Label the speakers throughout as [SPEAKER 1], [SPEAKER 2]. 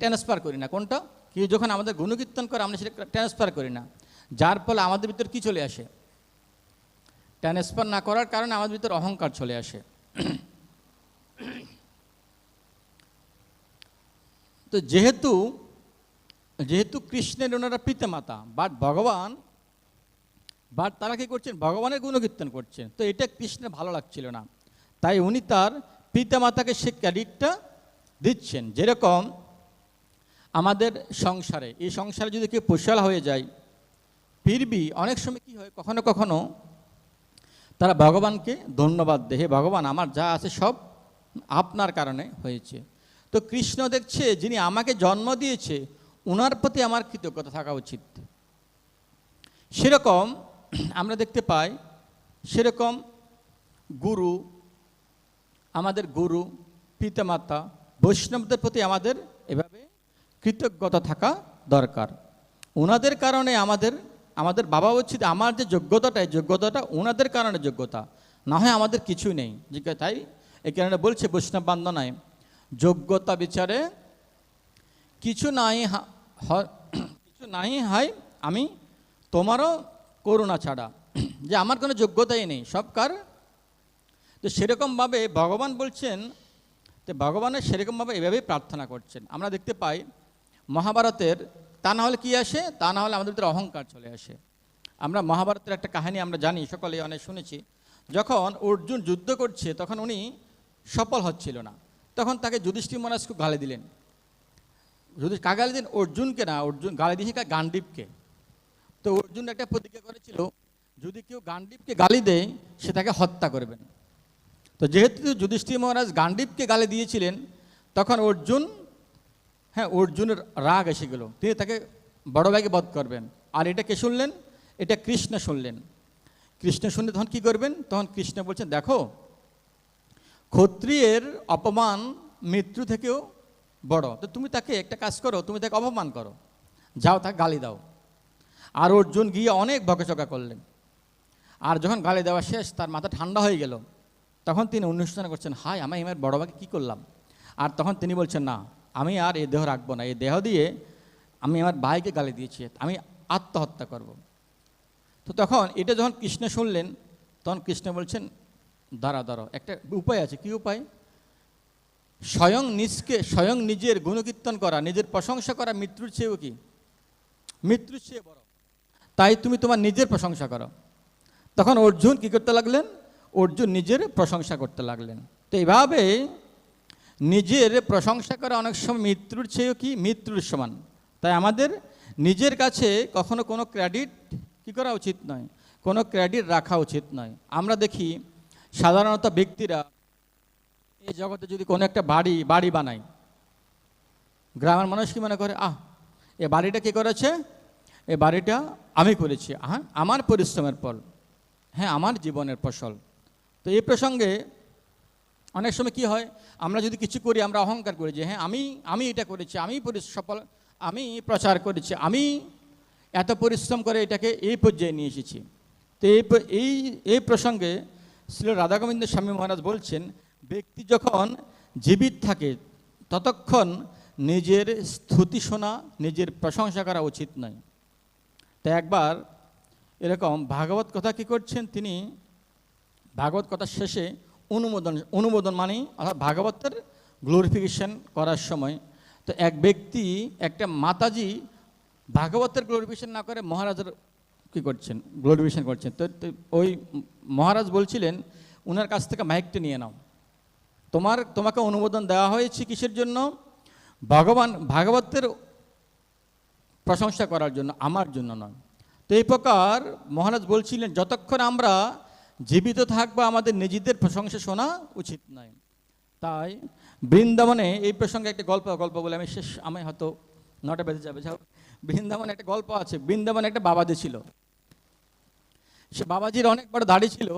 [SPEAKER 1] Transfer করি না। কোনটা? কেউ যখন আমাদের গুণকীর্তন করে, আমরা সেটা ট্রান্সফার করি না। যার ফলে আমাদের ভিতর কি চলে আসে? ট্রান্সফার না করার কারণে আমাদের ভিতর অহংকার চলে আসে। তো যেহেতু যেহেতু কৃষ্ণের ওনারা পিতামাতা বাট ভগবান বাট তারা কি করছেন? ভগবানের গুণকীর্তন করছেন। তো এটা কৃষ্ণের ভালো লাগছিল না। তাই উনি তার পিতামাতাকে সে ক্রেডিটটা দিচ্ছেন। যেরকম আমাদের সংসারে, এই সংসারে যদি কেউ পোষাল হয়ে যায়, ফিরবি, অনেক সময় কি হয়, কখনো কখনো তারা ভগবানকে ধন্যবাদ দেয়, হে ভগবান, আমার যা আছে সব আপনার কারণে হয়েছে। তো কৃষ্ণ দেখছে, যিনি আমাকে জন্ম দিয়েছে ওনার প্রতি আমার কৃতজ্ঞতা থাকা উচিত। সেরকম আমরা দেখতে পাই, সেরকম গুরু, আমাদের গুরু, পিতামাতা, বৈষ্ণবদের প্রতি আমাদের এভাবে কৃতজ্ঞতা থাকা দরকার। ওনাদের কারণে আমাদের আমাদের বাবা উচিত আমার যে যোগ্যতাটা, এই যোগ্যতাটা ওনাদের কারণে যোগ্যতা। না হয় আমাদের কিছুই নেই। যে তাই? এই কারণে বলছে বৈষ্ণব বান্ধনায়, যোগ্যতা বিচারে কিছু নাই কিছু নাই হয় আমি তোমারও করুণা ছাড়া। যে আমার কোনো যোগ্যতাই নেই, সব কার? তো সেরকমভাবে ভগবান বলছেন, তো ভগবানের সেরকমভাবে এভাবেই প্রার্থনা করছেন। আমরা দেখতে পাই মহাভারতের, তা না হলে কী আসে? তা না হলে আমাদের ভিতরে অহংকার চলে আসে। আমরা মহাভারতের একটা কাহিনী আমরা জানি সকলে অনেক শুনেছি। যখন অর্জুন যুদ্ধ করছে, তখন উনি সফল হচ্ছিল না। তখন তাকে যুধিষ্ঠির মহারাজ খুব গালে দিলেন। যদি কাকে গালি দিন অর্জুনকে না, অর্জুন গালি দিয়েছে কা গান্ডীবকে। তো অর্জুন একটা প্রতিজ্ঞা করেছিল, যদি কেউ গান্ডীপকে গালি দেয়, সে তাকে হত্যা করবেন। তো যেহেতু যুধিষ্ঠির মহারাজ গান্ডীবকে গালি দিয়েছিলেন, তখন অর্জুন হ্যাঁ অর্জুনের রাগ এসে গেল। তিনি তাকে বড় ভাইকে বধ করবেন। আর এটা কে শুনলেন? এটা কৃষ্ণ শুনলেন। কৃষ্ণ শুনলে তখন কী করবেন? তখন কৃষ্ণ বলছেন, দেখো, ক্ষত্রিয়ের অপমান মৃত্যু থেকেও বড়। তো তুমি তাকে একটা কাজ করো, তুমি তাকে অপমান করো। যাও, তাকে গালি দাও। আর অর্জুন গিয়ে অনেক বকাচকা করলেন। আর যখন গালি দেওয়া শেষ, তার মাথা ঠান্ডা হয়ে গেল। তখন তিনি অনুষ্ঠান করছেন হাই আমি আমার বড় ভাইকে কী করলাম? আর তখন তিনি বলছেন, না আমি আর এই দেহ রাখব না। এই দেহ দিয়ে আমি আমার ভাইকে গালি দিয়েছি। আমি আত্মহত্যা করব। তো তখন এটা যখন কৃষ্ণ শুনলেন, তখন কৃষ্ণ বলছেন দাঁড়া দাঁড়ো একটা উপায় আছে। কি উপায়? স্বয়ং নিজকে, স্বয়ং নিজের গুণকীর্তন করা, নিজের প্রশংসা করা মৃত্যুর চেয়েও কি? মৃত্যুর চেয়ে বড়। তাই তুমি তোমার নিজের প্রশংসা করো। তখন অর্জুন কি করতে লাগলেন? অর্জুন নিজের প্রশংসা করতে লাগলেন। তো এইভাবে নিজের প্রশংসা করা অনেক সময় মৃত্যুর চেয়েও কি? মৃত্যুর সমান। তাই আমাদের নিজের কাছে কখনো কোনো ক্রেডিট কি করা উচিত নয়? কোনো ক্রেডিট রাখা উচিত নয়। আমরা দেখি সাধারণত ব্যক্তিরা এই জগতে যদি কোনো একটা বাড়ি বাড়ি বানায়, গ্রামের মানুষ কি মনে করে, আহ, এ বাড়িটা কি করেছে? এ বাড়িটা আমি করেছি। হ্যাঁ আমার পরিশ্রমের ফল। হ্যাঁ আমার জীবনের ফসল। তো এই প্রসঙ্গে অনেক সময় কি হয়, আমরা যদি কিছু করি, আমরা অহংকার করি যে হ্যাঁ আমি আমি এটা করেছি, আমি সফল, আমি প্রচার করেছি, আমি এত পরিশ্রম করে এটাকে এই পর্যায়ে নিয়ে এসেছি। তো এই এই এই প্রসঙ্গে শ্রী রাধাগোবিন্দ স্বামী মহারাজ বলছেন, ব্যক্তি যখন জীবিত থাকে, ততক্ষণ নিজের স্তুতি শোনা, নিজের প্রশংসা করা উচিত নয়। তাই একবার এরকম ভাগবত কথা কি করছেন তিনি? ভাগবত কথা শেষে অনুমোদন অনুমোদন মানে অর্থাৎ ভাগবতের গ্লোরিফিকেশন করার সময়। তো এক ব্যক্তি, একটা মাতাজি ভাগবতের গ্লোরিফিকেশন না করে মহারাজের কী করছেন? গ্লোরিফিকেশন করছেন। তো ওই মহারাজ বলছিলেন ওনার কাছ থেকে মাইকটা নিয়ে নাও। তোমার, তোমাকে অনুমোদন দেওয়া হয়েছে কিসের জন্য? ভগবান, ভাগবতের প্রশংসা করার জন্য, আমার জন্য নয়। তো এই প্রকার মহারাজ বলছিলেন, যতক্ষণ আমরা জীবিত থাকব আমাদের নিজেদের প্রশংসা শোনা উচিত নয় তাই বৃন্দাবনে এই প্রসঙ্গে একটা গল্প গল্প বলে আমি শেষ, আমি হয়তো নটা বেজে যাবে। যাও, বৃন্দাবনে একটা গল্প আছে, বৃন্দাবনে একটা বাবাজি ছিল। সে বাবাজির অনেক বড় দাড়ি ছিল,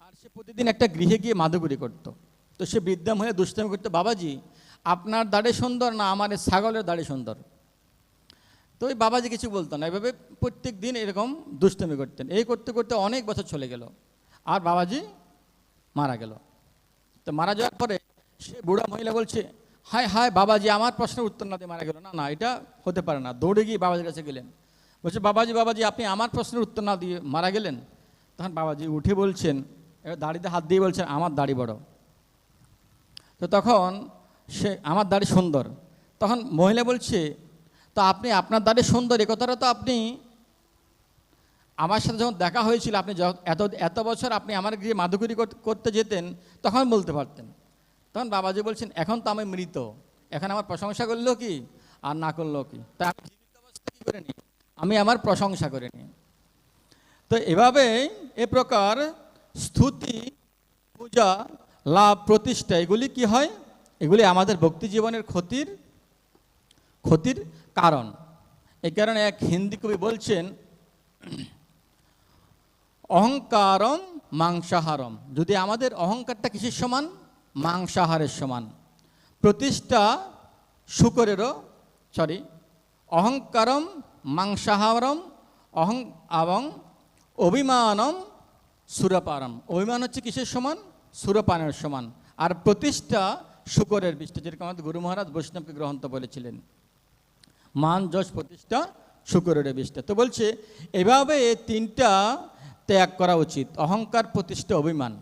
[SPEAKER 1] আর সে প্রতিদিন একটা গৃহে গিয়ে মাদুগুরি করতো। তো সে বৃদ্ধাম হয়ে দুষ্টামি করতো, বাবাজি, আপনার দাড়ি সুন্দর না আমার ছাগলের দাড়ি সুন্দর? তো ওই বাবাজি কিছু বলতো না। এভাবে প্রত্যেক দিন এরকম দুষ্টমি করতেন। এই করতে করতে অনেক বছর চলে গেল। আর বাবাজি মারা গেল। তো মারা যাওয়ার পরে সে বুড়া মহিলা বলছে, হায় হায়, বাবাজি, আমার প্রশ্নের উত্তর না দিয়ে মারা গেল। না না, এটা হতে পারে না। দৌড়ে গিয়ে বাবাজির কাছে গেলেন। বলছে, বাবাজি বাবাজি, আপনি আমার প্রশ্নের উত্তর না দিয়ে মারা গেলেন? তখন বাবাজি উঠে বলছেন, এবার দাড়িতে হাত দিয়ে বলছেন, আমার দাড়ি বড়। তো তখন সে, আমার দাড়ি সুন্দর। তখন মহিলা বলছে, তো আপনি, আপনার দাড়ি সুন্দর, এ কথাটা তো আপনি আমার সাথে যখন দেখা হয়েছিল, আপনি এত এত বছর আপনি আমার গৃহে মাধুকরী কর- করতে যেতেন, তখন বলতে পারতেন। তখন বাবাজি বলছেন, এখন তো আমি মৃত। এখন আমার প্রশংসা করল কি? আর না করল কি? তা আমি জীবিত অবস্থা কী করে নিই আমি আমার প্রশংসা করে নিই তো এভাবে এ প্রকার স্তুতি, পূজা, লাভ, প্রতিষ্ঠা, এগুলি কি হয়? এগুলি আমাদের ভক্তি জীবনের ক্ষতির ক্ষতির কারণ। এই কারণে এক হিন্দি কবি বলছেন অহংকারম মাংসাহারম। যদি আমাদের অহংকারটা কিসের সমান? মাংসাহারের সমান। প্রতিষ্ঠা শুকরেরও সরি অহংকারম মাংসাহারম অহং এবং অভিমানম সুরপারম। অভিমান হচ্ছে কিসের সমান? সুরপানের সমান। আর প্রতিষ্ঠা শুকরের বৃষ্টি যেরকম আমাদের গুরু মহারাজ বৈষ্ণবকে গ্রহণ বলেছিলেন। মান যশ প্রতিষ্ঠা শুকরের বিষ্ঠা তো বলছে, এভাবে তিনটা ত্যাগ করা উচিত, অহংকার প্রতিষ্ঠা অভিমান।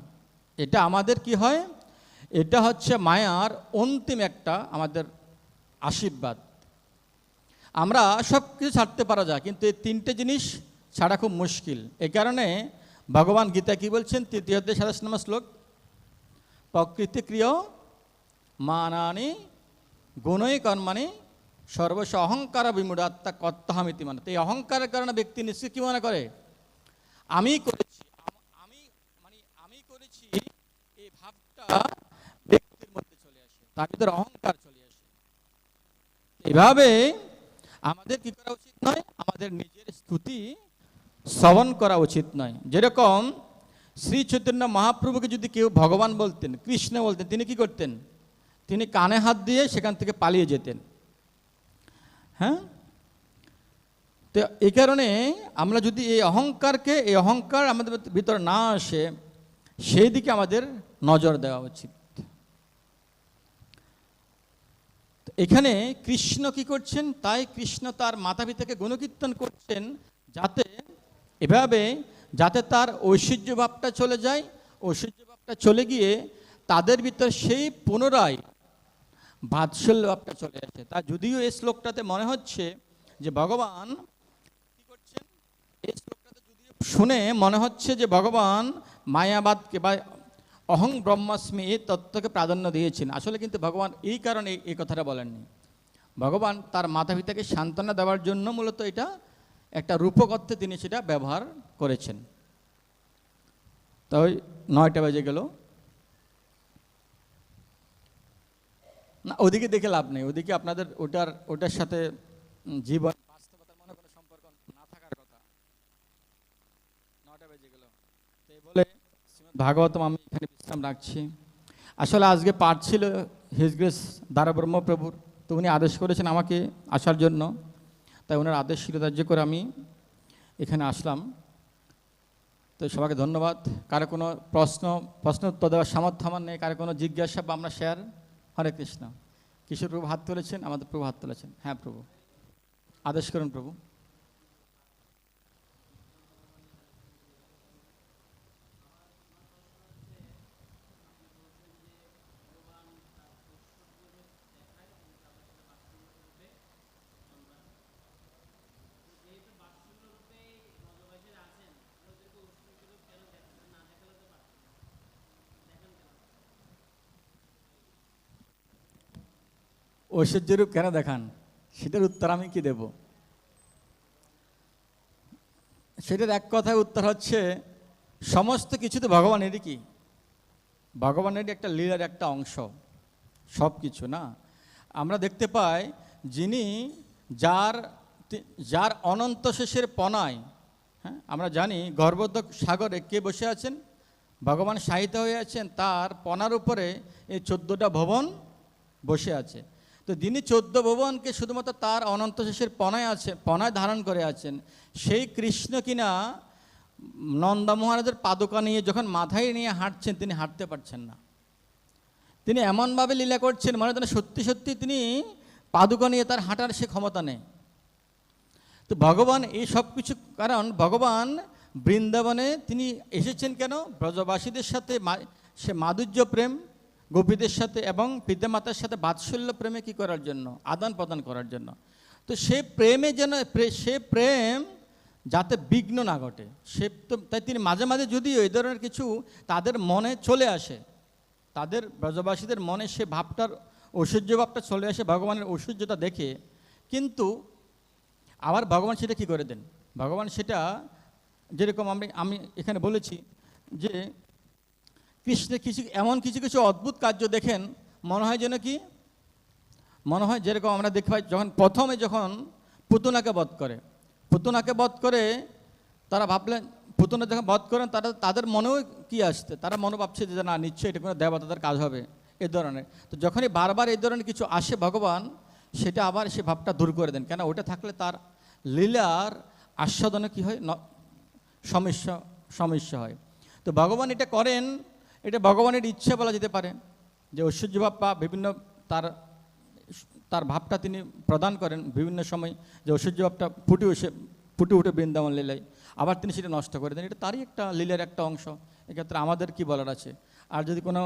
[SPEAKER 1] এটা আমাদের কি হয়? এটা হচ্ছে মায়ার অন্তিম একটা আমাদের আশীর্বাদ। আমরা সব কিছু ছাড়তে পারা যায়, কিন্তু এই তিনটে জিনিস ছাড়া খুব মুশকিল। এই কারণে ভগবান গীতা কি বলছেন? তৃতীয় অধ্যায় সাতাশ শ্লোক। প্রকৃতিক্রিয় মানানি গুণই কর্মানি সর্বস্ব অহংকার বিমূঢ়াত্মা কর্তাহামিতি মানে এই অহংকারের কারণে ব্যক্তি নিশ্চয় কি মনে করে? আমি করেছি, আমি মানে আমি করেছি, এই ভাবটা ব্যক্তির মধ্যে চলে আসে, তার ভিতরে অহংকার চলে আসে। এভাবে আমাদের কি করা উচিত নয়? আমাদের নিজের স্তুতি শ্রবণ করা উচিত নয়। যেরকম শ্রী চৈতন্য মহাপ্রভুকে যদি কেউ ভগবান বলতেন, কৃষ্ণ বলতেন, তিনি কি করতেন? তিনি কানে হাত দিয়ে সেখান থেকে পালিয়ে যেতেন। হ্যাঁ? তো এই কারণে আমরা যদি এই অহংকারকে, এই অহংকার আমাদের ভিতরে না আসে, সেই দিকে আমাদের নজর দেওয়া উচিত। এখানে কৃষ্ণ কি করছেন? তাই কৃষ্ণ তার মাতা পিতাকে গুণকীর্তন করছেন যাতে এভাবে, যাতে তার ঐশ্বর্য ভাবটা চলে যায় ঐশ্বর্য ভাবটা চলে গিয়ে তাদের ভিতর সেই পুনরায় বাৎসল্য ভাবটা চলে আসে। তা যদিও এই শ্লোকটাতে মনে হচ্ছে যে ভগবান এই শ্লোকটাতে যদিও শুনে মনে হচ্ছে যে ভগবান মায়াবাদকে বা অহং ব্রহ্মাস্মি এই তত্ত্বকে প্রাধান্য দিয়েছেন। আসলে কিন্তু ভগবান এই কারণে এই- কথাটা বলেননি। ভগবান তার মাতা পিতাকে সান্ত্বনা দেওয়ার জন্য মূলত এটা একটা রূপক অর্থে তিনি সেটা ব্যবহার করেছেন। তাই নয়টা বেজে গেল। না, ওদিকে দেখে লাভ নেই। ওদিকে আপনাদের ওটার ওটার সাথে জীবন বাস্তবতার মনে কোনো সম্পর্ক না থাকার কথা ভাগবতম, আমি এখানে বিশ্রাম রাখছি। আসলে আজকে পাঠ ছিল হিজ গ্রেস দ্বারা ব্রহ্মপ্রভুর তো উনি আদেশ করেছেন আমাকে আসার জন্য। তাই ওনার আদেশ শিরোধার্য করে আমি এখানে আসলাম। তো সবাইকে ধন্যবাদ। কারও কোনো প্রশ্ন প্রশ্ন উত্তর দেওয়ার সামর্থ্য আমার নেই। কারও কোনো জিজ্ঞাসা বা আমরা শেয়ার হরে কৃষ্ণ। কিশোর প্রভু হাত তুলেছেন, আমাদের প্রভু হাত তুলেছেন। হ্যাঁ প্রভু। আদেশ করুন প্রভু। ঐশ্বর্যরূপ কেন দেখান? সেটার উত্তর আমি কি দেব? সেটার এক কথায় উত্তর হচ্ছে, সমস্ত কিছু তো ভগবানেরই কি? ভগবানেরই একটা লীলার একটা অংশ। সব কিছু, না? আমরা দেখতে পাই যিনি যার যার অনন্ত শেষের পনায় হ্যাঁ আমরা জানি গর্ভোদ্যোগ সাগরে কে বসে আছেন? ভগবান সাহিত্য হয়ে আছেন, তার পনার উপরে এই চোদ্দোটা ভবন বসে আছে। তো যিনি চোদ্দ ভুবনকে শুধুমাত্র তার অনন্ত শেষের পনায় আছে পনায় ধারণ করে আছেন, সেই কৃষ্ণ কিনা নন্দা মহারাজের পাদুকা নিয়ে যখন মাথায় নিয়ে হাঁটছেন, তিনি হাঁটতে পারছেন না। তিনি এমনভাবে লীলা করছেন, মনে যেন সত্যি সত্যি তিনি পাদুকা নিয়ে তার হাঁটার সে ক্ষমতা নেই। তো ভগবান এই সব কিছু, কারণ ভগবান বৃন্দাবনে তিনি এসেছেন কেন? ব্রজবাসীদের সাথে সে মাধুর্য, প্রেম গোপীদের সাথে এবং পিতামাতার সাথে বাৎসল্য প্রেমে কি করার জন্য? আদান প্রদান করার জন্য। তো সে প্রেমে যেন সে প্রেম যাতে বিঘ্ন না ঘটে। সে তো, তাই তিনি মাঝে মাঝে যদিও এই ধরনের কিছু তাদের মনে চলে আসে, তাদের ব্রজবাসীদের মনে সে ভাবটার ঐশ্বর্য ভাবটা চলে আসে, ভগবানের ঐশ্বর্যটা দেখে, কিন্তু আবার ভগবান সেটা কি করে দেন? ভগবান সেটা যেরকম আমি আমি এখানে বলেছি যে কৃষ্ণের কিছু, এমন কিছু কিছু অদ্ভুত কার্য দেখেন, মনে হয় যেন কি? মনে হয় যেরকম আমরা দেখতে পাই, যখন প্রথমে যখন পুতুনাকে বধ করে, পুতুনাকে বধ করে তারা ভাবলেন, পুতুনা যখন বধ করেন, তারা, তাদের মনেও কি আসছে? তারা মনে ভাবছে যে না, নিশ্চয়ই এটা কোনো দেবতাদের কাজ হবে, এ ধরনের। তো যখনই বারবার এই ধরনের কিছু আসে ভগবান, সেটা আবার সে ভাবটা দূর করে দেন। কেন? ওটা থাকলে তার লীলার আস্বাদনে কি হয়? সমস্যা সমস্যা হয়। তো ভগবান এটা করেন এটা ভগবানের ইচ্ছে বলা যেতে পারে। যে ঐশ্বর্য ভাব বা বিভিন্ন তার তার ভাবটা তিনি প্রদান করেন বিভিন্ন সময়, যে ঐশ্বর্য ভাবটা ফুটে উঠে ফুটে উঠে বৃন্দাবন লীলায়। আবার তিনি সেটা নষ্ট করে দেন। এটা তারই একটা লীলার একটা অংশ। এক্ষেত্রে আমাদের কি বলার আছে? আর যদি কোনো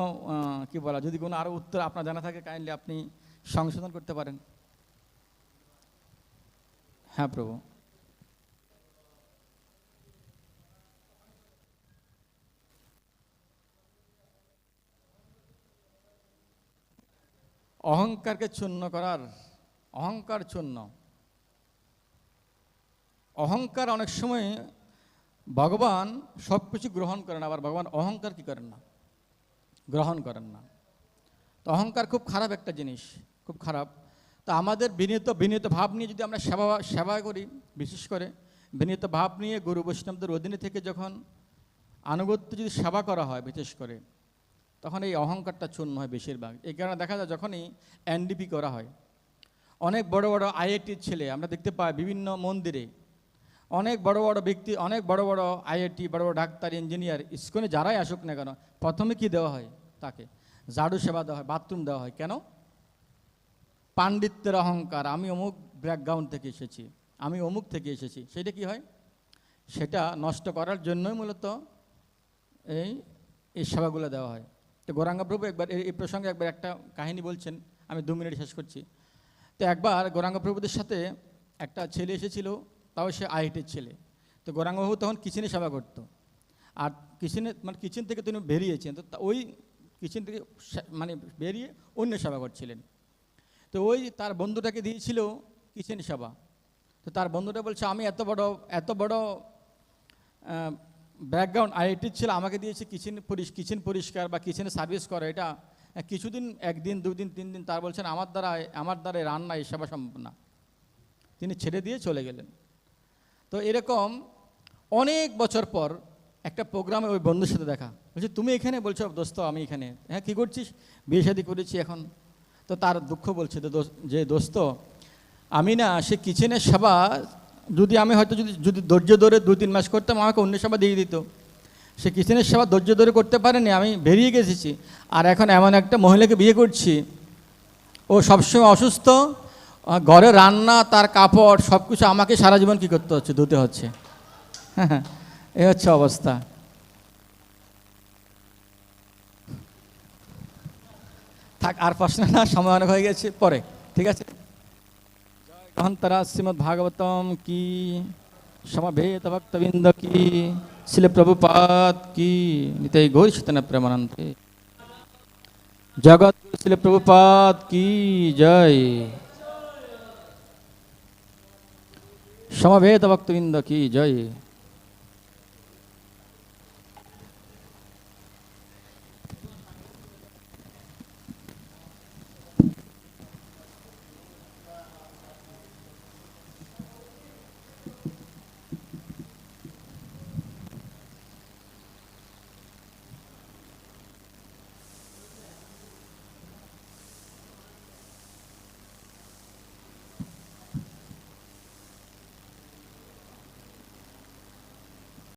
[SPEAKER 1] কি বলা, যদি কোনো আরও উত্তর আপনার জানা থাকে কাইন্ডলি আপনি সংশোধন করতে পারেন। হ্যাঁ প্রভু। অহংকারকে চূর্ণ করার, অহংকার চূর্ণ অহংকার অনেক সময় ভগবান সব কিছু গ্রহণ করেন, আবার ভগবান অহংকার কি করেন না? গ্রহণ করেন না। তো অহংকার খুব খারাপ একটা জিনিস, খুব খারাপ। তো আমাদের বিনীত বিনীত ভাব নিয়ে যদি আমরা সেবা সেবা করি, বিশেষ করে বিনীত ভাব নিয়ে গুরু বৈষ্ণবদের অধীনে থেকে যখন আনুগত্য যদি সেবা করা হয়, বিশেষ করে তখন এই অহংকারটা চূর্ণ হয় বেশিরভাগ। এই কারণে দেখা যায় যখনই এনডিপি করা হয়, অনেক বড় বড় আইআইটির ছেলে, আমরা দেখতে পাই বিভিন্ন মন্দিরে, অনেক বড় বড় ব্যক্তি, অনেক বড় বড় আইআইটি বড় বড় ডাক্তার, ইঞ্জিনিয়ার স্কুলে যারাই আসুক না কেন, প্রথমে কি দেওয়া হয় তাকে? ঝাড়ু সেবা দেওয়া হয়, বাথরুম দেওয়া হয়। কেন? পাণ্ডিত্যের অহংকার। আমি অমুক ব্যাকগ্রাউন্ড থেকে এসেছি, আমি অমুক থেকে এসেছি। সেটা কি হয়? সেটা নষ্ট করার জন্যই মূলত এই এই সেবাগুলো দেওয়া হয়। তো গৌরাঙ্গপ্রভু একবার এই প্রসঙ্গে একবার একটা কাহিনী বলছেন, আমি দু মিনিট শেষ করছি। তো একবার গৌরাঙ্গপ্রভুদের সাথে একটা ছেলে এসেছিল, তাও সে আইটির ছেলে। তো গৌরাঙ্গবাবু তখন কিচেনে সেবা করতো। আর কিচেনে মানে কিচেন থেকে তিনি বেরিয়েছেন, তো ওই কিচেন থেকে মানে বেরিয়ে অন্য সেবা করছিলেন। তো ওই তার বন্ধুটাকে দিয়েছিল কিচেন সেবা। তো তার বন্ধুটা বলছে, আমি এত বড় এত বড় ব্যাকগ্রাউন্ড আইআইটির ছিল, আমাকে দিয়েছে কিচেন কিচেন পরিষ্কার বা কিচেনে সার্ভিস করা। এটা কিছুদিন, একদিন, দুদিন, তিন দিন, তার বলছেন, আমার দ্বারা আমার দ্বারা রান্না এই সেবা সম্ভব না। তিনি ছেড়ে দিয়ে চলে গেলেন। তো এরকম অনেক বছর পর একটা প্রোগ্রামে ওই বন্ধুর সাথে দেখা। বলছি, তুমি এখানে? বলছো, দোস্ত, আমি এখানে। হ্যাঁ কী করছিস? বিয়ে শাদি করেছি এখন। তো তার দুঃখ বলছে যে দোস্ত, আমি না সে কিচেনের সেবা যদি আমি হয়তো যদি যদি ধৈর্য ধরে দু তিন মাস করতাম, আমাকে অন্য সেবা দিয়ে দিত। সে কিচেনের সেবা ধৈর্য ধরে করতে পারেনি, আমি বেরিয়ে গেছি আর এখন এমন একটা মহিলাকে বিয়ে করছি। ও সবসময় অসুস্থ, ঘরে রান্না, তার কাপড় সব কিছু আমাকে সারা জীবন কী করতে হচ্ছে, ধুতে হচ্ছে। হ্যাঁ এই হচ্ছে অবস্থা। থাক, আর প্রশ্ন না, সময় অনেক হয়ে গেছে, পরে, ঠিক আছে? অন্তরা শ্রীমদ ভাগবতম কি সমবেত ভক্তবৃন্দ কি শিল প্রভুপাত কি নিতাই গৌর শীতন প্রেমানন্দে জগৎ শিল প্রভুপাত কি জয় সমবেত ভক্তবৃন্দ কি জয়